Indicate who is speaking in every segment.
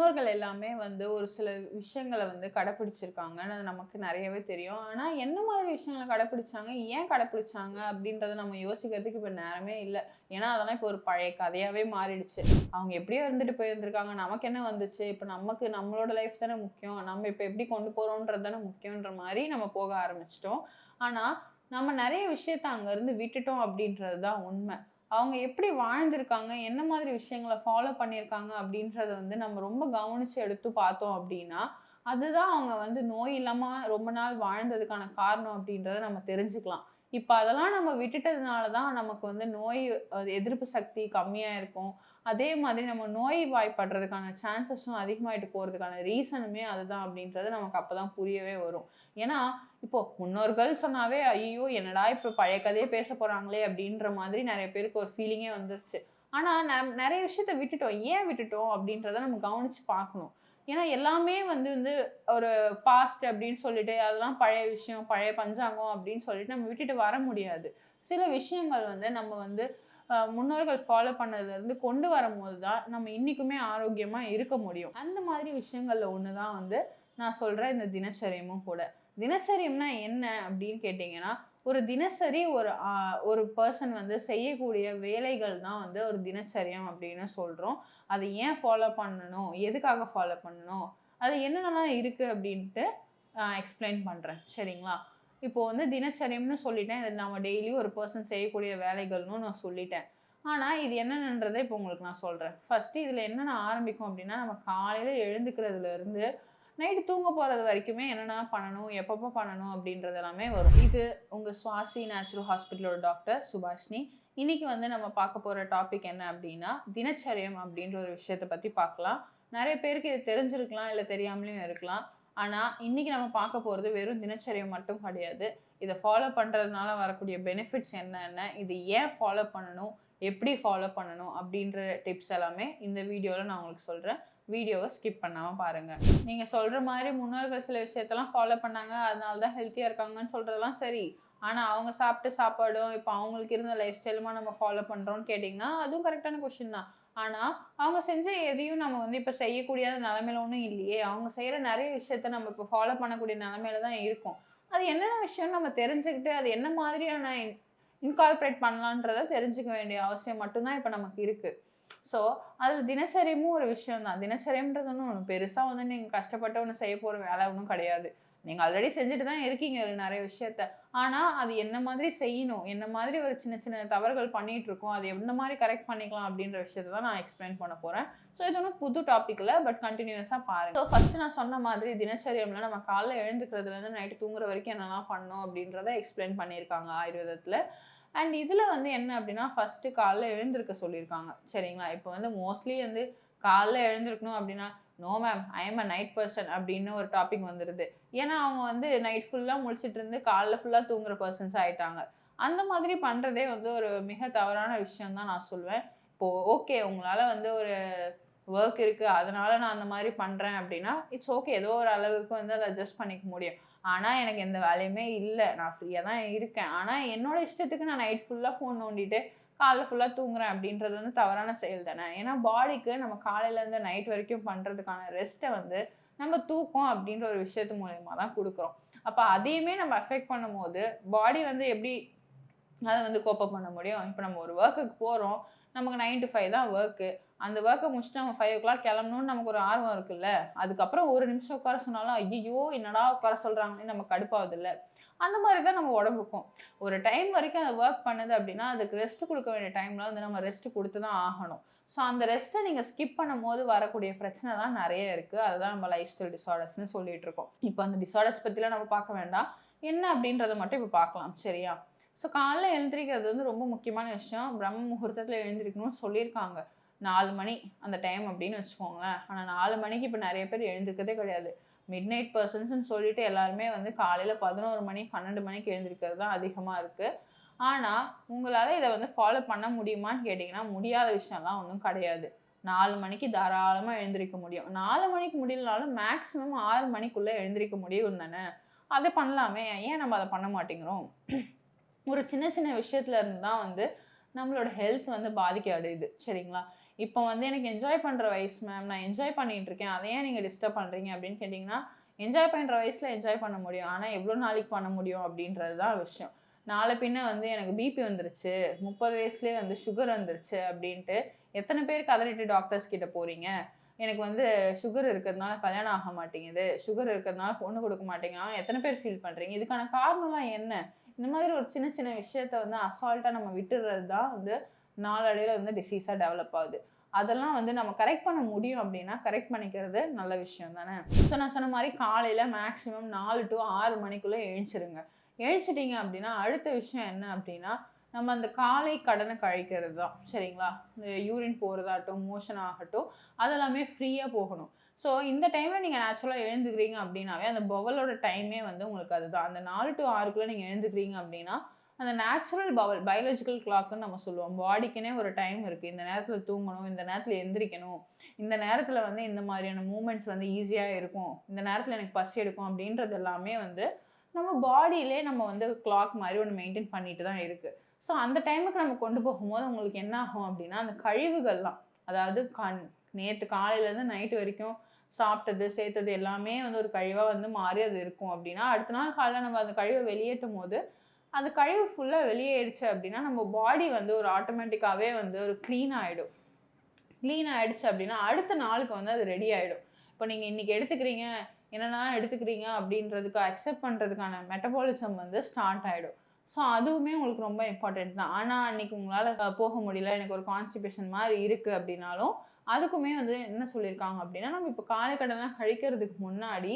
Speaker 1: முன்னோர்கள் எல்லாமே வந்து ஒரு சில விஷயங்களை வந்து கடைப்பிடிச்சிருக்காங்கன்னு நமக்கு நிறையவே தெரியும். ஆனால் என்ன மாதிரி விஷயங்களை கடைப்பிடிச்சாங்க? ஏன் கடைப்பிடிச்சாங்க? அப்படின்றத நம்ம யோசிக்கிறதுக்கு இப்போ நேரமே இல்லை. ஏன்னா அதெல்லாம் இப்போ ஒரு பழைய கதையாகவே மாறிடுச்சு. அவங்க எப்படியோ இருந்துட்டு போயிருந்திருக்காங்க. நமக்கு என்ன வந்துச்சு? இப்போ நமக்கு நம்மளோட லைஃப் தானே முக்கியம். நம்ம இப்போ எப்படி கொண்டு போகிறோன்றது தானே முக்கியன்ற மாதிரி நம்ம போக ஆரம்பிச்சிட்டோம். ஆனால் நம்ம நிறைய விஷயத்த அங்கேருந்து விட்டுட்டோம் அப்படின்றது தான் உண்மை. அவங்க எப்படி வாழ்ந்திருக்காங்க என்ன மாதிரி விஷயங்களை ஃபாலோ பண்ணியிருக்காங்க அப்படின்றத வந்து நம்ம ரொம்ப கவனித்து எடுத்து பார்த்தோம் அப்படின்னா அதுதான் அவங்க வந்து நோய் இல்லாமல் ரொம்ப நாள் வாழ்ந்ததுக்கான காரணம் அப்படின்றத நம்ம தெரிஞ்சுக்கலாம். இப்போ அதெல்லாம் நம்ம விட்டுட்டதுனால தான் நமக்கு வந்து நோய் எதிர்ப்பு சக்தி கம்மியாக இருக்கும் அதே மாதிரி நம்ம நோய் வாய்ப்படுறதுக்கான சான்சஸும் அதிகமாயிட்டு போகிறதுக்கான ரீசனுமே அதுதான் அப்படின்றது நமக்கு அப்போ தான் புரியவே வரும். ஏன்னா இப்போ முன்னோர்கள் சொன்னாவே ஐயோ என்னடா இப்போ பழைய கதையே பேச போகிறாங்களே அப்படின்ற மாதிரி நிறைய பேருக்கு ஒரு ஃபீலிங்கே வந்துருச்சு. ஆனால் நம் நிறைய விஷயத்த விட்டுட்டோம். ஏன் விட்டுட்டோம் அப்படின்றத நம்ம கவனித்து பார்க்கணும். ஏன்னா எல்லாமே வந்து வந்து ஒரு பாஸ்ட் அப்படின்னு சொல்லிட்டு அதெல்லாம் பழைய விஷயம் பழைய பஞ்சாங்கம் அப்படின்னு சொல்லிட்டு நம்ம விட்டுட்டு வர முடியாது. சில விஷயங்கள் வந்து நம்ம வந்து முன்னோர்கள் ஃபாலோ பண்ணதுலேருந்து கொண்டு வரும்போது தான் நம்ம இன்றைக்குமே ஆரோக்கியமாக இருக்க முடியும். அந்த மாதிரி விஷயங்களில் ஒன்று தான் வந்து நான் சொல்கிற இந்த தினச்சரியமும் கூட. தினச்சரியம்னா என்ன அப்படின்னு கேட்டிங்கன்னா ஒரு தினசரி ஒரு ஒரு பர்சன் வந்து செய்யக்கூடிய வேலைகள் தான் வந்து ஒரு தினச்சரியம் அப்படின்னு சொல்கிறோம் அதை ஏன் ஃபாலோ பண்ணணும்? எதுக்காக ஃபாலோ பண்ணணும்? அது என்னென்னலாம் இருக்குது அப்படின்ட்டு எக்ஸ்பிளைன் பண்ணுறேன் சரிங்களா? இப்போ வந்து தினச்சரியம்னு சொல்லிட்டேன். இது நம்ம டெய்லியும் ஒரு பர்சன் செய்யக்கூடிய வேலைகள்னு நான் சொல்லிட்டேன். ஆனால் இது என்னென்னன்றதை இப்போ உங்களுக்கு நான் சொல்கிறேன் ஃபஸ்ட்டு இதில் என்னென்ன ஆரம்பிக்கும் அப்படின்னா நம்ம காலையில் எழுந்துக்கிறதுலேருந்து நைட்டு தூங்க போகிறது வரைக்குமே என்னென்ன பண்ணணும் எப்பப்போ பண்ணணும் அப்படின்றது எல்லாமே வரும். இது உங்கள் சுவாசி நேச்சுரல் ஹாஸ்பிட்டலோட டாக்டர் சுபாஷினி. இன்றைக்கி வந்து நம்ம பார்க்க போகிற டாபிக் என்ன அப்படின்னா தினச்சரியம் அப்படின்ற ஒரு விஷயத்தை பற்றி பார்க்கலாம். நிறைய பேருக்கு இது தெரிஞ்சிருக்கலாம் இல்லை தெரியாமலையும் இருக்கலாம். ஆனால் இன்னைக்கு நம்ம பார்க்க போகிறது வெறும் தினச்சரியம் மட்டும் கிடையாது. இதை ஃபாலோ பண்ணுறதுனால வரக்கூடிய பெனிஃபிட்ஸ் என்னென்ன இது ஏன் ஃபாலோ பண்ணணும் எப்படி ஃபாலோ பண்ணணும் அப்படின்ற டிப்ஸ் எல்லாமே இந்த வீடியோவில் நான் உங்களுக்கு சொல்கிறேன் வீடியோவை ஸ்கிப் பண்ணாமல் பாருங்கள் நீங்கள் சொல்கிற மாதிரி முன்னோர்கள் சில விஷயத்தெல்லாம் ஃபாலோ பண்ணாங்க அதனால தான் ஹெல்த்தியாக இருக்காங்கன்னு சொல்கிறதெல்லாம் சரி. ஆனால் அவங்க சாப்பிட்ட சாப்பாடும் இப்போ அவங்களுக்கு இருந்த லைஃப் ஸ்டைலுமா நம்ம ஃபாலோ பண்ணுறோம்னு கேட்டிங்கன்னா அதுவும் கரெக்டான கொஷின் தான். ஆனால் அவங்க செஞ்ச எதையும் நம்ம வந்து இப்போ செய்யக்கூடிய நிலமையில ஒன்றும் இல்லையே. அவங்க செய்கிற நிறைய விஷயத்த நம்ம இப்போ ஃபாலோ பண்ணக்கூடிய நிலமையில தான் இருக்கும். அது என்னென்ன விஷயம்னு நம்ம தெரிஞ்சுக்கிட்டு அது என்ன மாதிரியான இன்கார்பரேட் பண்ணலான்றத தெரிஞ்சுக்க வேண்டிய அவசியம் மட்டும்தான் இப்போ நமக்கு இருக்குது ஸோ அது தினசரியமும் ஒரு விஷயம் தான். தினசரியம்ன்றது ஒன்று பெருசாக வந்து நீங்கள் கஷ்டப்பட்டு ஒன்று செய்ய போகிற வேலை ஒன்றும் கிடையாது. நீங்கள் ஆல்ரெடி செஞ்சுட்டு தான் இருக்கீங்க நிறைய விஷயத்த. ஆனால் அது என்ன மாதிரி செய்யணும் என்ன மாதிரி ஒரு சின்ன சின்ன தவறுகள் பண்ணிகிட்டு இருக்கோம் அது எந்த மாதிரி கரெக்ட் பண்ணிக்கலாம் அப்படின்ற விஷயத்தை தான் நான் எக்ஸ்பிளைன் பண்ண போகிறேன் ஸோ இது ஒன்றும் புது டாப்பிக்கில் பட் கண்டினியூஸாக பாருங்க. ஸோ ஃபஸ்ட்டு நான் சொன்ன மாதிரி தினச்சரியம்ல நம்ம காலைல எழுந்துக்கிறதுலேருந்து நைட்டு தூங்குற வரைக்கும் என்னெல்லாம் பண்ணோம் அப்படின்றத எக்ஸ்பிளைன் பண்ணியிருக்காங்க ஆயுர்வேதத்தில். அண்ட் இதில் வந்து என்ன அப்படின்னா ஃபஸ்ட்டு காலைல எழுந்திருக்க சொல்லியிருக்காங்க. சரிங்களா? இப்போ வந்து மோஸ்ட்லி வந்து காலைல எழுந்திருக்கணும் அப்படின்னா no ma'am I am a night person அப்படின்னு ஒரு டாபிக் வந்துடுது ஏன்னா அவங்க வந்து நைட் ஃபுல்லாக முழிச்சிட்டு இருந்து காலைல ஃபுல்லாக தூங்குற பர்சன்ஸ் ஆகிட்டாங்க அந்த மாதிரி பண்ணுறதே வந்து ஒரு மிக தவறான விஷயம் தான் நான் சொல்வேன். இப்போது ஓகே உங்களால் வந்து ஒரு ஒர்க் இருக்குது அதனால் நான் அந்த மாதிரி பண்ணுறேன் அப்படின்னா இட்ஸ் ஓகே ஏதோ ஒரு அளவுக்கு வந்து அதை அட்ஜஸ்ட் பண்ணிக்க முடியும். ஆனால் எனக்கு எந்த வேலையுமே இல்லை. நான் ஃப்ரீயாக தான் இருக்கேன். ஆனால் என்னோடய இஷ்டத்துக்கு நான் நைட் ஃபுல்லாக ஃபோன் நோண்டிட்டு காலைல ஃபுல்லாக தூங்குறேன் அப்படின்றது வந்து தவறான செயல் தானே. ஏன்னா பாடிக்கு நம்ம காலையிலேருந்து நைட் வரைக்கும் பண்ணுறதுக்கான ரெஸ்ட்டை வந்து நம்ம தூக்கம் அப்படின்ற ஒரு விஷயத்து மூலயமா தான் கொடுக்குறோம். அப்போ அதையுமே நம்ம அஃபெக்ட் பண்ணும்போது பாடி வந்து எப்படி அதை வந்து கோப்பப் பண்ண முடியும்? இப்போ நம்ம ஒரு ஒர்க்குக்கு போகிறோம் நமக்கு நைன் டு ஃபைவ் தான் ஒர்க்கு அந்த ஒர்க்கை முடிச்சுட்டு நம்ம ஃபைவ் ஓ கிளாக் கிளம்பணும்னு நமக்கு ஒரு ஆர்வம் இருக்குல்ல? அதுக்கப்புறம் ஒரு நிமிஷம் உட்கார சொன்னாலும் ஐயோ என்னடா உட்கார சொல்கிறாங்கன்னு நம்ம கடுப்பாகுது இல்லை அந்த மாதிரி தான் நம்ம உடம்புக்கும் ஒரு டைம் வரைக்கும் அந்த ஒர்க் பண்ணுது அப்படின்னா அதுக்கு ரெஸ்ட் கொடுக்க வேண்டிய டைமில் வந்து நம்ம ரெஸ்ட் கொடுத்து தான் ஆகணும். ஸோ அந்த ரெஸ்ட்டை நீங்கள் ஸ்கிப் பண்ணும் போது வரக்கூடிய பிரச்சனை தான் நிறைய இருக்குது அதுதான் நம்ம லைஃப் ஸ்டைல் டிசார்டர்ஸ்னு சொல்லிட்டு இருக்கோம். இப்போ அந்த டிசார்டர்ஸ் பற்றிலாம் நம்ம பார்க்க வேண்டாம். என்ன அப்படின்றத மட்டும் இப்போ பார்க்கலாம் சரியா? ஸோ காலைல எழுந்திரிக்கிறது வந்து ரொம்ப முக்கியமான விஷயம். பிரம்ம முகூர்த்தத்தில் எழுந்திரிக்கணும்னு சொல்லியிருக்காங்க. நாலு மணி அந்த டைம் அப்படின்னு வச்சுக்கோங்களேன். ஆனால் நாலு மணிக்கு இப்போ நிறைய பேர் எழுந்திருக்கிறதே கிடையாது. மிட் நைட் பர்சன்ஸ்னு சொல்லிட்டு எல்லாருமே வந்து காலையில் பதினோரு மணி பன்னெண்டு மணிக்கு எழுந்திருக்கிறது தான் அதிகமாக இருக்குது ஆனால் உங்களால் இதை வந்து ஃபாலோ பண்ண முடியுமான்னு கேட்டிங்கன்னா முடியாத விஷயம்லாம் ஒன்றும் கிடையாது. நாலு மணிக்கு தாராளமாக எழுந்திருக்க முடியும். நாலு மணிக்கு முடியலனாலும் மேக்ஸிமம் ஆறு மணிக்குள்ளே எழுந்திருக்க முடியும் தானே? அதை பண்ணலாமே. ஏன் நம்ம அதை பண்ண மாட்டேங்கிறோம்? ஒரு சின்ன சின்ன விஷயத்துல இருந்து தான் வந்து நம்மளோட ஹெல்த் வந்து பாதிக்க அடையுது. சரிங்களா? இப்போ வந்து எனக்கு என்ஜாய் பண்ணுற வயசு மேம் நான் என்ஜாய் பண்ணிகிட்டு இருக்கேன் அதை ஏன் நீங்கள் டிஸ்டர்ப் பண்ணுறீங்க அப்படின்னு கேட்டிங்கன்னா என்ஜாய் பண்ணுற வயசில் என்ஜாய் பண்ண முடியும். ஆனால் எவ்வளோ நாளைக்கு பண்ண முடியும் அப்படின்றது தான் விஷயம். நாளை பின்ன வந்து எனக்கு பிபி வந்துருச்சு. முப்பது வயசுலேயே வந்து சுகர் வந்துருச்சு அப்படின்ட்டு எத்தனை பேருக்கு கதறிட்டு டாக்டர்ஸ் கிட்ட போகிறீங்க எனக்கு வந்து சுகர் இருக்கிறதுனால கல்யாணம் ஆக மாட்டேங்குது. சுகர் இருக்கிறதுனால பொண்ணு கொடுக்க மாட்டேங்கிறாங்க எத்தனை பேர் ஃபீல் பண்ணுறீங்க இதுக்கான காரணம்லாம் என்ன? இந்த மாதிரி ஒரு சின்ன சின்ன விஷயத்த வந்து அசால்ட்டாக நம்ம விட்டுறது தான் வந்து நாளடைவில் வந்து டிசீஸாக டெவலப் ஆகுது. அதெல்லாம் வந்து நம்ம கரெக்ட் பண்ண முடியும் அப்படின்னா கரெக்ட் பண்ணிக்கிறது நல்ல விஷயம் தானே? ஸோ நான் சொன்ன மாதிரி காலையில் மேக்ஸிமம் நாலு டு ஆறு மணிக்குள்ளே எழுச்சிருங்க எழுச்சிட்டிங்க அப்படின்னா அடுத்த விஷயம் என்ன அப்படின்னா நம்ம அந்த காலை கடனை கழிக்கிறது தான். சரிங்களா? இந்த யூரின் போகிறதாகட்டும் மோஷன் ஆகட்டும் அதெல்லாமே ஃப்ரீயாக போகணும். ஸோ இந்த டைமில் நீங்கள் நேச்சுரலாக எழுந்துக்கிறீங்க அப்படின்னாவே அந்த பவலோட டைமே வந்து உங்களுக்கு அதுதான். அந்த நாலு டு ஆறுக்குள்ளே நீங்கள் எழுந்துக்கிறீங்க அப்படின்னா அந்த நேச்சுரல் பவல் பயாலஜிக்கல் கிளாக்குன்னு நம்ம சொல்லுவோம். பாடிக்குனே ஒரு டைம் இருக்குது இந்த நேரத்தில் தூங்கணும் இந்த நேரத்தில் எந்திரிக்கணும் இந்த நேரத்தில் வந்து இந்த மாதிரியான மூமெண்ட்ஸ் வந்து ஈஸியாக இருக்கும். இந்த நேரத்தில் எனக்கு பசி எடுக்கும் அப்படின்றது எல்லாமே வந்து நம்ம பாடியிலே நம்ம வந்து கிளாக் மாதிரி ஒன்று மெயின்டைன் பண்ணிட்டு தான் இருக்குது ஸோ அந்த டைமுக்கு நம்ம கொண்டு போகும்போது உங்களுக்கு என்ன ஆகும் அப்படின்னா அந்த கழிவுகள்லாம் அதாவது கண் நேற்று காலையிலேருந்து நைட்டு வரைக்கும் சாப்பிட்டது சேர்த்தது எல்லாமே வந்து ஒரு கழிவாக வந்து மாறி அது இருக்கும் அப்படின்னா அடுத்த நாள் காலையில் நம்ம அந்த கழிவை வெளியேற்றும் போது அந்த கழிவு ஃபுல்லாக வெளியேறிச்சு அப்படின்னா நம்ம பாடி வந்து ஒரு ஆட்டோமேட்டிக்காகவே வந்து ஒரு க்ளீன் ஆகிடும் க்ளீன் ஆகிடுச்சு அப்படின்னா அடுத்த நாளுக்கு வந்து அது ரெடி ஆகிடும் இப்போ நீங்கள் இன்றைக்கி எடுத்துக்கிறீங்க என்னென்னா எடுத்துக்கிறீங்க அப்படின்றதுக்கு அக்செப்ட் பண்ணுறதுக்கான மெட்டபாலிசம் வந்து ஸ்டார்ட் ஆகிடும் ஸோ அதுவுமே உங்களுக்கு ரொம்ப இம்பார்ட்டன்ட் தான். ஆனால் அன்றைக்கி உங்களால் போக முடியல எனக்கு ஒரு கான்ஸ்டிபேஷன் மாதிரி இருக்குது அப்படின்னாலும் அதுக்குமே வந்து என்ன சொல்லியிருக்காங்க அப்படின்னா நம்ம இப்போ காலைக்கடன்லாம் கழிக்கிறதுக்கு முன்னாடி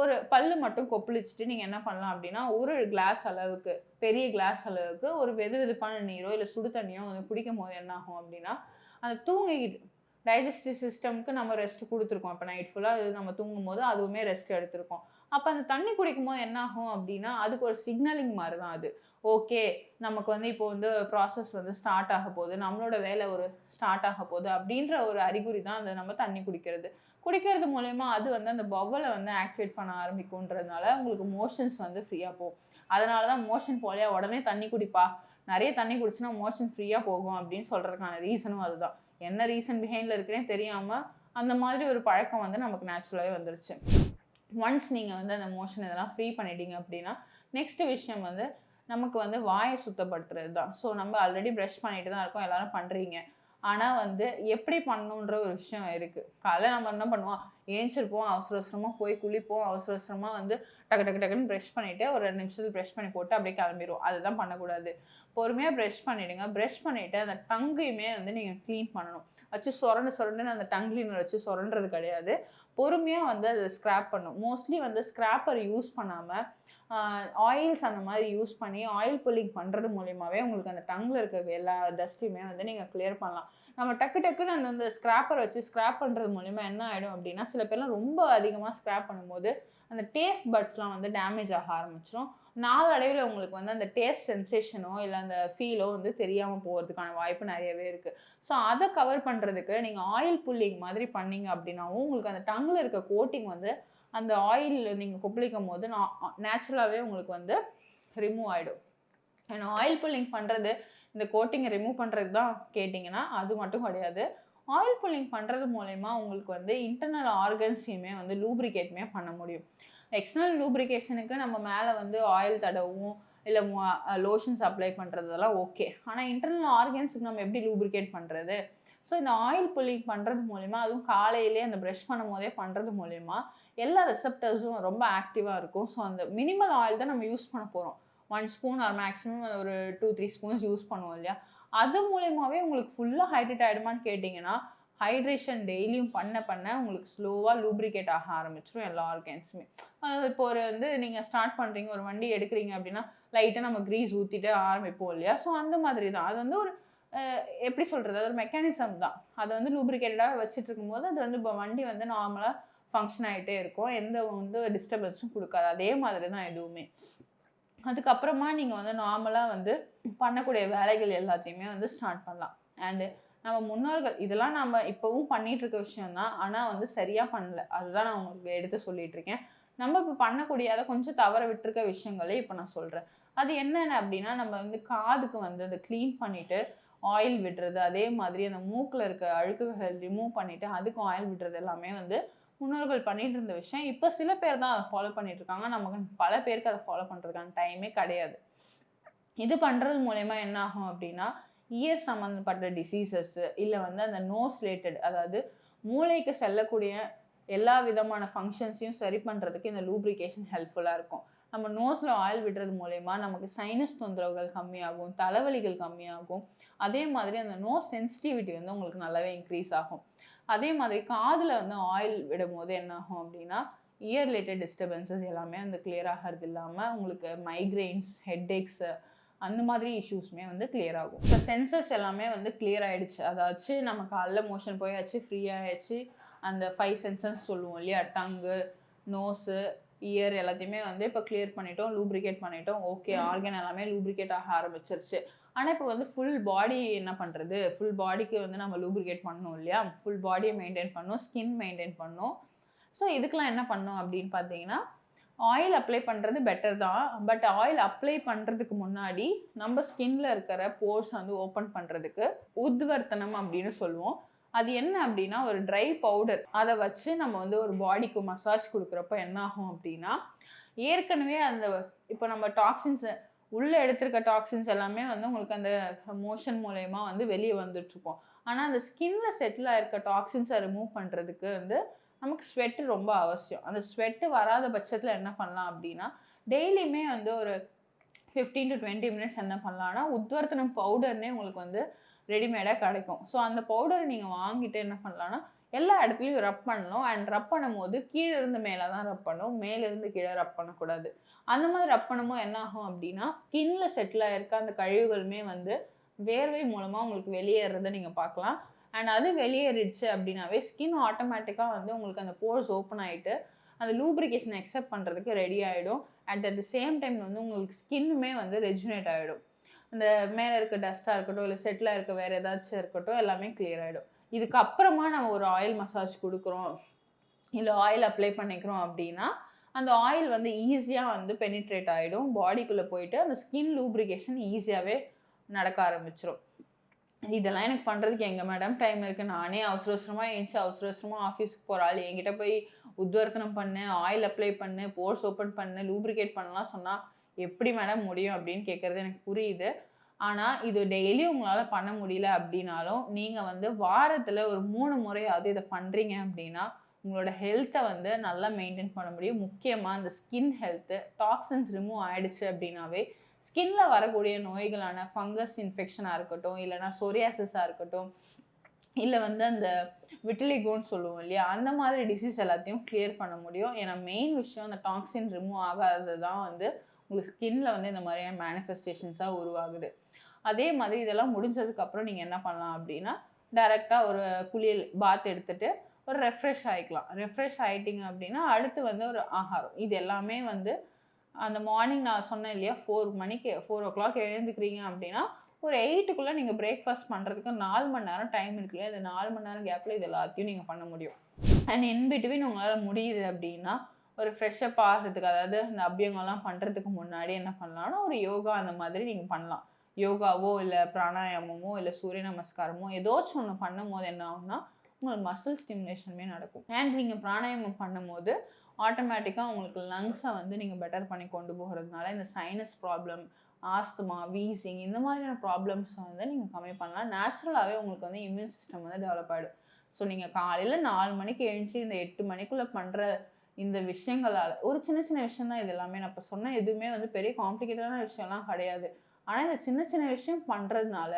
Speaker 1: ஒரு பல்லு மட்டும் கொப்பளிச்சுட்டு நீங்கள் என்ன பண்ணலாம் அப்படின்னா ஒரு கிளாஸ் அளவுக்கு பெரிய கிளாஸ் அளவுக்கு ஒரு வெது வெதுப்பான நீரோ இல்லை சுடு தண்ணியோ வந்து குடிக்கும் போது என்ன ஆகும் அப்படின்னா அந்த தூங்கிக்கிட்டு டைஜஸ்டிவ் சிஸ்டம்க்கு நம்ம ரெஸ்ட் கொடுத்துருக்கோம். இப்போ நைட் ஃபுல்லாக நம்ம தூங்கும் போது அதுவுமே ரெஸ்ட் எடுத்திருக்கோம். அப்போ அந்த தண்ணி குடிக்கும் போது என்ன ஆகும் அப்படின்னா அதுக்கு ஒரு சிக்னலிங் மாதிரி தான் அது. ஓகே நமக்கு வந்து இப்போ வந்து ப்ராசஸ் வந்து ஸ்டார்ட் ஆக போகுது. நம்மளோட வேலை ஒரு ஸ்டார்ட் ஆக போகுது அப்படின்ற ஒரு அறிகுறி தான் அந்த நம்ம தண்ணி குடிக்கிறது. குடிக்கிறது மூலயமா அது வந்து அந்த பவலை வந்து ஆக்டிவேட் பண்ண ஆரம்பிக்கும்ன்றதுனால உங்களுக்கு மோஷன்ஸ் வந்து ஃப்ரீயாக போகும். அதனால தான் மோஷன் போலையா உடனே தண்ணி குடிப்பா. நிறைய தண்ணி குடிச்சுனா மோஷன் ஃப்ரீயாக போகும் அப்படின்னு சொல்கிறதுக்கான ரீசனும் அதுதான். என்ன ரீசன் பிஹைண்டில் இருக்குன்னே தெரியாமல் அந்த மாதிரி ஒரு பழக்கம் வந்து நமக்கு நேச்சுரலாகவே வந்துருச்சு. ஒன்ஸ் நீங்கள் வந்து அந்த மோஷன் இதெல்லாம் ஃப்ரீ பண்ணிட்டீங்க அப்படின்னா நெக்ஸ்ட் விஷயம் வந்து நமக்கு வந்து வாயை சுத்தப்படுத்துறது தான் ஸோ நம்ம ஆல்ரெடி ப்ரஷ் பண்ணிட்டு தான் இருக்கோம் எல்லாரும் பண்ணுறீங்க ஆனால் வந்து எப்படி பண்ணணுன்ற ஒரு விஷயம் இருக்குது காலைல நம்ம என்ன பண்ணுவோம்? ஏஞ்சிருப்போம் அவசர அவசரமாக போய் குளிப்போம் அவசர அவசரமாக வந்து டக்கு டக்கு டக்குன்னு ப்ரெஷ் பண்ணிவிட்டு ஒரு ரெண்டு நிமிஷத்துக்கு ப்ரஷ் பண்ணி போட்டு அப்படியே கிளம்பிடுவோம் அதுதான் பண்ணக்கூடாது. பொறுமையாக ப்ரெஷ் பண்ணிவிடுங்க ப்ரெஷ் பண்ணிவிட்டு அந்த டங்கையுமே வந்து நீங்கள் க்ளீன் பண்ணணும். வச்சு சொரண்டு சுரண்டுன்னு அந்த டங் கிளீனர் வச்சு சுரண்டது கிடையாது. பொறுமையாக வந்து அதை ஸ்க்ராப் பண்ணும். மோஸ்ட்லி வந்து ஸ்க்ராப்பர் யூஸ் பண்ணாமல் ஆயில்ஸ் அந்த மாதிரி யூஸ் பண்ணி ஆயில் புல்லிங் பண்ணுறது மூலியமாகவே உங்களுக்கு அந்த டங்கில் இருக்க எல்லா டஸ்ட்டையுமே வந்து நீங்கள் கிளியர் பண்ணலாம். நம்ம டக்கு டக்குன்னு அந்த அந்த ஸ்க்ராப்பர் வச்சு ஸ்க்ராப் பண்ணுறது மூலிமா என்ன ஆகிடும் அப்படின்னா சில பேர்லாம் ரொம்ப அதிகமாக ஸ்க்ராப் பண்ணும்போது அந்த டேஸ்ட் பட்ஸ்லாம் வந்து டேமேஜ் ஆக ஆரம்பிச்சிடும் நாளடைவில் உங்களுக்கு வந்து அந்த டேஸ்ட் சென்சேஷனோ இல்லை அந்த ஃபீலோ வந்து தெரியாமல் போகிறதுக்கான வாய்ப்பு நிறையவே இருக்குது ஸோ அதை கவர் பண்ணுறதுக்கு நீங்கள் ஆயில் புல்லிங் மாதிரி பண்ணீங்க அப்படின்னாவும் உங்களுக்கு அந்த டங்கில் இருக்க கோட்டிங் வந்து அந்த ஆயில் நீங்கள் கொப்பளிக்கும் போது நான் நேச்சுரலாகவே உங்களுக்கு வந்து ரிமூவ் ஆகிடும் ஏன்னா ஆயில் புல்லிங் பண்ணுறது இந்த கோட்டிங்கை ரிமூவ் பண்ணுறது தான் கேட்டிங்கன்னா அது மட்டும் கிடையாது. ஆயில் புல்லிங் பண்ணுறது மூலயமா உங்களுக்கு வந்து இன்டர்னல் ஆர்கன்ஸையுமே வந்து லூப்ரிகேட்டுமே பண்ண முடியும். எக்ஸ்டர்னல் லூப்ரிகேஷனுக்கு நம்ம மேலே வந்து ஆயில் தடவும் இல்லை லோஷன்ஸ் அப்ளை பண்ணுறதெல்லாம் ஓகே ஆனால் இன்டர்னல் ஆர்கன்ஸுக்கு நம்ம எப்படி லூப்ரிகேட் பண்ணுறது ஸோ இந்த ஆயில் புல்லிங் பண்ணுறது மூலிமா அதுவும் காலையிலே அந்த ப்ரஷ் பண்ணும் போதே பண்ணுறது மூலிமா எல்லா ரிசப்டர்ஸும் ரொம்ப ஆக்டிவாக இருக்கும். ஸோ அந்த மினிமல் ஆயில் தான் நம்ம யூஸ் பண்ண போகிறோம் ஒன் ஸ்பூன் ஆர் மேக்ஸிமம் ஒரு டூ த்ரீ ஸ்பூன்ஸ் யூஸ் பண்ணுவோம் இல்லையா? அது மூலயமாவே உங்களுக்கு ஃபுல்லாக ஹைட்ரேட் ஆகிடுமான்னு கேட்டிங்கன்னா ஹைட்ரேஷன் டெய்லியும் பண்ண பண்ண உங்களுக்கு ஸ்லோவாக லூப்ரிகேட் ஆக ஆரம்பிச்சிடும் எல்லா ஆர்கன்ஸுமே இப்போ ஒரு வந்து நீங்கள் ஸ்டார்ட் பண்ணுறீங்க ஒரு வண்டி எடுக்கிறீங்க அப்படின்னா லைட்டாக நம்ம க்ரீஸ் ஊற்றிட்டு ஆரம்பிப்போம் இல்லையா? ஸோ அந்த மாதிரி தான். அது வந்து ஒரு எப்படி சொல்கிறது அது ஒரு மெக்கானிசம் தான். அதை வந்து லூப்ரிகேட்டடாக வச்சுட்டு இருக்கும்போது அது வந்து இப்போ வண்டி வந்து நார்மலாக ஃபங்க்ஷன் ஆகிட்டே இருக்கும். எந்த வந்து டிஸ்டர்பன்ஸும் கொடுக்காது. அதே மாதிரி தான் எதுவுமே. அதுக்கப்புறமா நீங்கள் வந்து நார்மலாக வந்து பண்ணக்கூடிய வேலைகள் எல்லாத்தையுமே வந்து ஸ்டார்ட் பண்ணலாம். அண்டு நம்ம முன்னோர்கள் இதெல்லாம் நம்ம இப்போவும் பண்ணிட்டு இருக்க விஷயம் தான் ஆனால் வந்து சரியாக பண்ணல. அதுதான் நான் உங்களுக்கு எடுத்து சொல்லிட்டு இருக்கேன் நம்ம இப்போ பண்ணக்கூடிய அதை கொஞ்சம் தவற விட்டுருக்க விஷயங்களே இப்போ நான் சொல்கிறேன் அது என்னென்ன அப்படின்னா நம்ம வந்து காதுக்கு வந்து அதை க்ளீன் பண்ணிவிட்டு ஆயில் விடுறது அதே மாதிரி அந்த மூக்கில் இருக்க அழுக்குகள் ரிமூவ் பண்ணிவிட்டு அதுக்கும் ஆயில் விடுறது எல்லாமே வந்து முன்னோர்கள் பண்ணிட்டு இருந்த விஷயம். இப்போ சில பேர் தான் அதை ஃபாலோ பண்ணிட்டு இருக்காங்க நமக்கு பல பேருக்கு அதை ஃபாலோ பண்ணுறதுக்கான டைமே கிடையாது. இது பண்ணுறது மூலயமா என்ன ஆகும் அப்படின்னா இயர் சம்மந்தப்பட்ட டிசீசஸ்ஸு இல்லை வந்து அந்த நோஸ் ரிலேட்டட் அதாவது மூளைக்கு செல்லக்கூடிய எல்லா விதமான ஃபங்க்ஷன்ஸையும் சரி பண்ணுறதுக்கு இந்த லூப்ரிகேஷன் ஹெல்ப்ஃபுல்லாக இருக்கும். நம்ம நோஸில் ஆயில் விடுறது மூலயமா நமக்கு சைனஸ் தொந்தரவுகள் கம்மியாகும் தலைவலிகள் கம்மியாகும். அதே மாதிரி அந்த நோஸ் சென்சிட்டிவிட்டி வந்து உங்களுக்கு நல்லாவே இன்க்ரீஸ் ஆகும். அதே மாதிரி காதில் வந்து ஆயில் விடும் போது என்னாகும் அப்படின்னா இயர் ரிலேட்டட் டிஸ்டர்பன்சஸ் எல்லாமே வந்து கிளியர் ஆகிறது இல்லாமல் உங்களுக்கு மைக்ரெயின்ஸ் ஹெட் ஏக்ஸு அந்த மாதிரி இஷ்யூஸ்மே வந்து கிளியர் ஆகும். இப்போ சென்சஸ் எல்லாமே வந்து கிளியர் ஆகிடுச்சு அதாச்சு நம்ம காலைல மோஷன் போயாச்சு ஃப்ரீ ஆயாச்சு. அந்த ஃபைவ் சென்சஸ் சொல்லுவோம் இல்லையா? டங்கு நோஸு இயர் எல்லாத்தையுமே வந்து இப்போ கிளியர் பண்ணிட்டோம் லூப்ரிகேட் பண்ணிட்டோம். ஓகே ஆர்கன் எல்லாமே லூப்ரிகேட் ஆக ஆரம்பிச்சிருச்சு. ஆனால் இப்போ வந்து ஃபுல் பாடி என்ன பண்ணுறது ஃபுல் பாடிக்கு வந்து நம்ம லூப்ரிகேட் பண்ணணும் இல்லையா? ஃபுல் பாடியை மெயின்டைன் பண்ணணும் ஸ்கின் மெயின்டைன் பண்ணணும் ஸோ இதுக்கெலாம் என்ன பண்ணோம் அப்படின்னு பார்த்தீங்கன்னா ஆயில் அப்ளை பண்ணுறது பெட்டர் தான். பட் ஆயில் அப்ளை பண்ணுறதுக்கு முன்னாடி நம்ம ஸ்கின்ல இருக்கிற போர்ஸ் வந்து ஓப்பன் பண்ணுறதுக்கு உத்வர்த்தனம் அப்படின்னு சொல்லுவோம். அது என்ன அப்படின்னா ஒரு ட்ரை பவுடர் அதை வச்சு நம்ம வந்து ஒரு பாடிக்கு மசாஜ் கொடுக்குறப்ப என்ன ஆகும் அப்படின்னா ஏற்கனவே அந்த இப்போ நம்ம டாக்ஸின்ஸ் உள்ளே எடுத்திருக்க டாக்ஸின்ஸ் எல்லாமே வந்து உங்களுக்கு அந்த மோஷன் மூலயமா வந்து வெளியே வந்துட்டுருக்கோம் ஆனால் அந்த ஸ்கின்ல செட்டில் ஆயிருக்க டாக்ஸின்ஸை ரிமூவ் பண்ணுறதுக்கு வந்து நமக்கு ஸ்வெட்டு ரொம்ப அவசியம். அந்த ஸ்வெட்டு வராத பட்சத்தில் என்ன பண்ணலாம் அப்படின்னா டெய்லியுமே வந்து ஒரு ஃபிஃப்டீன் டு டுவெண்ட்டி மினிட்ஸ் என்ன பண்ணலாம்னா உத்வர்த்தனம் பவுடர்னே உங்களுக்கு வந்து ரெடிமேடாக கிடைக்கும். ஸோ அந்த பவுடரை நீங்கள் வாங்கிட்டு என்ன பண்ணலான்னா எல்லா இடத்துலையும் ரப் பண்ணணும். அண்ட் ரப் பண்ணும்போது கீழே இருந்து மேலே தான் ரப் பண்ணணும். மேலேருந்து கீழே ரப் பண்ணக்கூடாது. அந்த மாதிரி ரப் பண்ணும்போது என்ன ஆகும் அப்படின்னா ஸ்கின்ல செட்டில் ஆயிருக்க அந்த கழிவுகளுமே வந்து வேர்வை மூலமாக உங்களுக்கு வெளியேறதை நீங்கள் பார்க்கலாம். அண்ட் அது வெளியேறிடுச்சு அப்படின்னாவே ஸ்கின் ஆட்டோமேட்டிக்காக வந்து உங்களுக்கு அந்த போர்ஸ் ஓப்பன் ஆகிட்டு அந்த லூப்ரிகேஷன் அக்செப்ட் பண்ணுறதுக்கு ரெடி ஆகிடும் and at the same time வந்து உங்களுக்கு ஸ்கின்னுமே வந்து ரெஜுனேட் ஆகிடும் அந்த மேலே இருக்க டஸ்ட்டாக இருக்கட்டும் இல்லை செட்டில் இருக்க வேறு ஏதாச்சும் இருக்கட்டும் எல்லாமே கிளியர் ஆகிடும் இதுக்கப்புறமா நம்ம ஒரு ஆயில் மசாஜ் கொடுக்குறோம். இல்லை ஆயில் அப்ளை பண்ணிக்கிறோம் அப்படின்னா அந்த ஆயில் வந்து ஈஸியாக வந்து பெனிட்ரேட் ஆகிடும் பாடிக்குள்ளே போயிட்டு அந்த ஸ்கின் லூப்ரிகேஷன் ஈஸியாகவே நடக்க ஆரம்பிச்சிடும் இதெல்லாம் எனக்கு பண்ணுறதுக்கு எங்கள் மேடம் டைம் இருக்குது நானே அவசர அவசரமாக ஏஞ்சி அவசர அவசரமாக ஆஃபீஸ்க்கு போகிற ஆள். என்கிட்ட போய் உத்வர்த்தனம் பண்ணு ஆயில் அப்ளை பண்ணு போர்ஸ் ஓப்பன் பண்ணு லூப்ரிகேட் பண்ணலாம் சொன்னால் எப்படி மேடம் முடியும் அப்படின்னு கேட்குறது எனக்கு புரியுது. ஆனால் இது டெய்லி உங்களால் பண்ண முடியல அப்படின்னாலும் நீங்கள் வந்து வாரத்தில் ஒரு மூணு முறையாவது இதை பண்ணுறீங்க அப்படின்னா உங்களோட ஹெல்த்தை வந்து நல்லா மெயின்டைன் பண்ண முடியும். முக்கியமாக இந்த ஸ்கின் ஹெல்த்து டாக்ஸின்ஸ் ரிமூவ் ஆகிடுச்சு அப்படின்னாவே ஸ்கின்ல வரக்கூடிய நோய்களான ஃபங்கஸ் இன்ஃபெக்ஷனாக இருக்கட்டும் இல்லைனா சொரியாசிஸாக இருக்கட்டும் இல்லை வந்து அந்த விட்டிலிகோன்னு சொல்லுவோம் இல்லையா? அந்த மாதிரி டிசீஸ் எல்லாத்தையும் கிளியர் பண்ண முடியும். ஏன்னா மெயின் விஷயம் அந்த டாக்ஸின் ரிமூவ் ஆகாதது தான் வந்து உங்களுக்கு ஸ்கின்ல வந்து இந்த மாதிரியான மேனிஃபெஸ்டேஷன்ஸாக உருவாகுது. அதே மாதிரி இதெல்லாம் முடிஞ்சதுக்கப்புறம் நீங்கள் என்ன பண்ணலாம் அப்படின்னா டைரெக்டாக ஒரு குளியல் பாத் எடுத்துகிட்டு ஒரு ரெஃப்ரெஷ் ஆகிக்கலாம் ரெஃப்ரெஷ் ஆகிட்டிங்க அப்படின்னா அடுத்து வந்து ஒரு ஆகாரம். இது எல்லாமே வந்து அந்த மார்னிங் நான் சொன்னேன் இல்லையா ஃபோர் மணிக்கு ஃபோர் ஓ கிளாக் எழுந்துக்கிறீங்க அப்படின்னா ஒரு எயிட்டுக்குள்ளே நீங்கள் பிரேக்ஃபாஸ்ட் பண்ணுறதுக்கு நாலு மணி நேரம் டைம் இருக்கு இல்லையா? இந்த நாலு மணி நேரம் கேப்பில் இது எல்லாத்தையும் நீங்கள் பண்ண முடியும். அண்ட் இன் பிட்வீன் உங்களால் முடியுது அப்படின்னா ஒரு ஃப்ரெஷ்ஷப் ஆகிறதுக்கு அதாவது இந்த அபியங்கள்லாம் பண்ணுறதுக்கு முன்னாடி என்ன பண்ணலாம்னா ஒரு யோகா அந்த மாதிரி நீங்கள் பண்ணலாம். யோகாவோ இல்லை பிராணாயாமமோ இல்லை சூரிய நமஸ்காரமோ ஏதாச்சும் ஒன்று பண்ணும் போது என்ன ஆகும்னா உங்களுக்கு மசில் ஸ்டிமுலேஷனுமே நடக்கும். அண்ட் நீங்கள் பிராணாயாமம் பண்ணும்போது ஆட்டோமேட்டிக்காக உங்களுக்கு லங்ஸை வந்து நீங்கள் பெட்டர் பண்ணி கொண்டு போகிறதுனால இந்த சைனஸ் ப்ராப்ளம் ஆஸ்துமா வீசிங் இந்த மாதிரியான ப்ராப்ளம்ஸை வந்து நீங்கள் கம்மி பண்ணலாம். நேச்சுரலாகவே உங்களுக்கு வந்து இம்யூன் சிஸ்டம் வந்து டெவலப் ஆகிடும் ஸோ நீங்கள் காலையில் நாலு மணிக்கு எழுந்துச்சி இந்த எட்டு மணிக்குள்ளே பண்ணுற இந்த விஷயங்களால் ஒரு சின்ன சின்ன விஷயம் தான் இது எல்லாமே. நான் இப்போ சொன்ன எதுவுமே வந்து பெரிய காம்ப்ளிகேட்டடான விஷயம்லாம் கிடையாது. ஆனால் இந்த சின்ன சின்ன விஷயம் பண்ணுறதுனால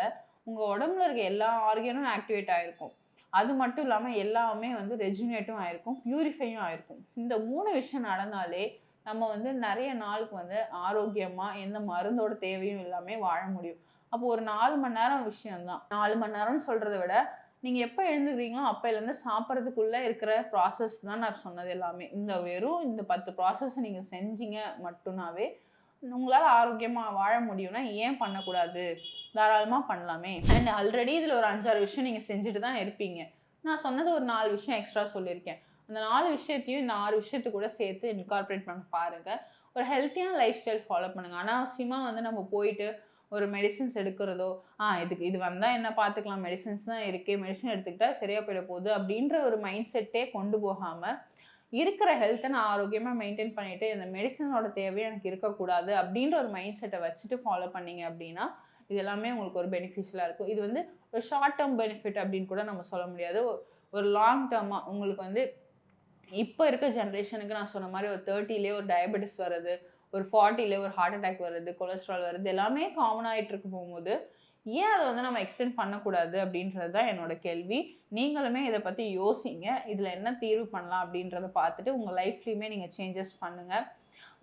Speaker 1: உங்கள் உடம்புல இருக்க எல்லா ஆர்கனும் ஆக்டிவேட் ஆகிருக்கும் அது மட்டும் இல்லாமல் எல்லாமே வந்து ரெஜினேட்டும் ஆயிருக்கும் பியூரிஃபையும் ஆயிருக்கும். இந்த மூணு விஷயம் நடந்தாலே நம்ம வந்து நிறைய நாளுக்கு வந்து ஆரோக்கியமாக எந்த மருந்தோட தேவையும் இல்லாமல் வாழ முடியும். அப்போ ஒரு நாலு மணி நேரம் விஷயம்தான். நாலு மணி நேரம்னு சொல்கிறத விட நீங்கள் எப்போ எழுந்துக்கிறீங்களோ அப்போலேருந்து சாப்பிட்றதுக்குள்ளே இருக்கிற ப்ராசஸ் தான் நான் சொன்னது எல்லாமே. இந்த வெறும் இந்த பத்து ப்ராசஸ் நீங்கள் செஞ்சீங்க மட்டும்னாவே உங்களால் ஆரோக்கியமாக வாழ முடியும்னா ஏன் பண்ணக்கூடாது? தாராளமாக பண்ணலாமே. அண்ட் ஆல்ரெடி இதில் ஒரு அஞ்சாறு விஷயம் நீங்கள் செஞ்சுட்டு தான் இருப்பீங்க. நான் சொன்னது ஒரு நாலு விஷயம் எக்ஸ்ட்ரா சொல்லியிருக்கேன். அந்த நாலு விஷயத்தையும் இந்த ஆறு விஷயத்து கூட சேர்த்து இன்கார்பரேட் பண்ண பாருங்கள் ஒரு ஹெல்த்தியான லைஃப் ஸ்டைல் ஃபாலோ பண்ணுங்கள் அனாவசியமாக வந்து நம்ம போயிட்டு ஒரு மெடிசின்ஸ் எடுக்கிறதோ ஆ இதுக்கு இது வந்தால் என்ன பார்த்துக்கலாம் மெடிசின்ஸ் தான் இருக்குது மெடிசன் எடுத்துக்கிட்டால் சரியாக போயிட போகுது. அப்படின்ற ஒரு மைண்ட் செட்டே கொண்டு போகாமல் இருக்கிற ஹெல்த்தை நான் ஆரோக்கியமாக மெயின்டைன் பண்ணிவிட்டு இந்த மெடிசனோட தேவை எனக்கு இருக்கக்கூடாது அப்படின்ற ஒரு மைண்ட் செட்டை வச்சுட்டு ஃபாலோ பண்ணீங்க அப்படின்னா இது எல்லாமே உங்களுக்கு ஒரு பெனிஃபிஷியலாக இருக்கும். இது வந்து ஒரு ஷார்ட் டேர்ம் பெனிஃபிட் அப்படின்னு கூட நம்ம சொல்ல முடியாது. ஒரு லாங் டேர்மாக உங்களுக்கு வந்து இப்போ இருக்க ஜென்ரேஷனுக்கு நான் சொன்ன மாதிரி ஒரு தேர்ட்டிலே ஒரு டயபெட்டிஸ் வருது ஒரு ஃபார்ட்டிலே ஒரு ஹார்ட் அட்டாக் வருது கொலஸ்ட்ரால் வருது எல்லாமே காமன் ஆகிட்டு இருக்கு போகும்போது ஏன் அதை வந்து நம்ம எக்ஸ்டெண்ட் பண்ணக்கூடாது அப்படின்றது தான் என்னோட கேள்வி. நீங்களுமே இதை பற்றி யோசிங்க. இதில் என்ன தீர்வு பண்ணலாம் அப்படின்றத பார்த்துட்டு உங்கள் லைஃப்லேயுமே நீங்கள் சேஞ்சஸ் பண்ணுங்கள்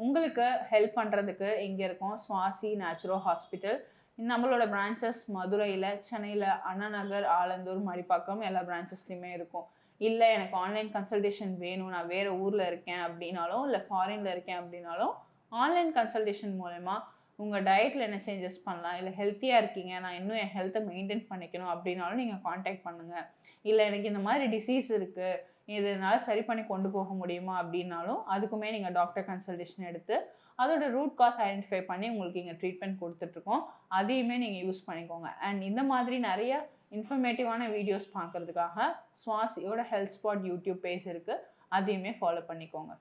Speaker 1: உங்களுக்கு ஹெல்ப் பண்ணுறதுக்கு இங்கே இருக்கோம். சுவாசி நேச்சுரோ ஹாஸ்பிட்டல் நம்மளோட பிரான்ச்சஸ் மதுரையில் சென்னையில் அண்ணாநகர் ஆலந்தூர் மடிப்பாக்கம் எல்லா பிரான்ச்சஸ்லையுமே இருக்கும். இல்லை எனக்கு ஆன்லைன் கன்சல்டேஷன் வேணும். நான் வேறு ஊரில் இருக்கேன் அப்படின்னாலும் இல்லை ஃபாரினில் இருக்கேன் அப்படின்னாலும் ஆன்லைன் கன்சல்டேஷன் மூலயமா உங்கள் டயட்டில் என்ன சேஞ்சஸ் பண்ணலாம்? இல்லை ஹெல்த்தியாக இருக்கீங்க. நான் இன்னும் என் ஹெல்த்தை மெயின்டைன் பண்ணிக்கணும் அப்படின்னாலும் நீங்கள் காண்டாக்ட் பண்ணுங்கள் இல்லை எனக்கு இந்த மாதிரி டிசீஸ் இருக்குது இதனால் சரி பண்ணி கொண்டு போக முடியுமா? அப்படின்னாலும் அதுக்குமே நீங்கள் டாக்டர் கன்சல்டேஷன் எடுத்து அதோட ரூட் காஸ் ஐடென்டிஃபை பண்ணி உங்களுக்கு இங்கே ட்ரீட்மெண்ட் கொடுத்துட்ருக்கோம். அதையுமே நீங்கள் யூஸ் பண்ணிக்கோங்க. அண்ட் இந்த மாதிரி நிறைய இன்ஃபர்மேட்டிவான வீடியோஸ் பார்க்குறதுக்காக சுவாசியோட ஹெல்த் ஸ்பாட் யூடியூப் பேஜ் இருக்குது அதையுமே ஃபாலோ பண்ணிக்கோங்க.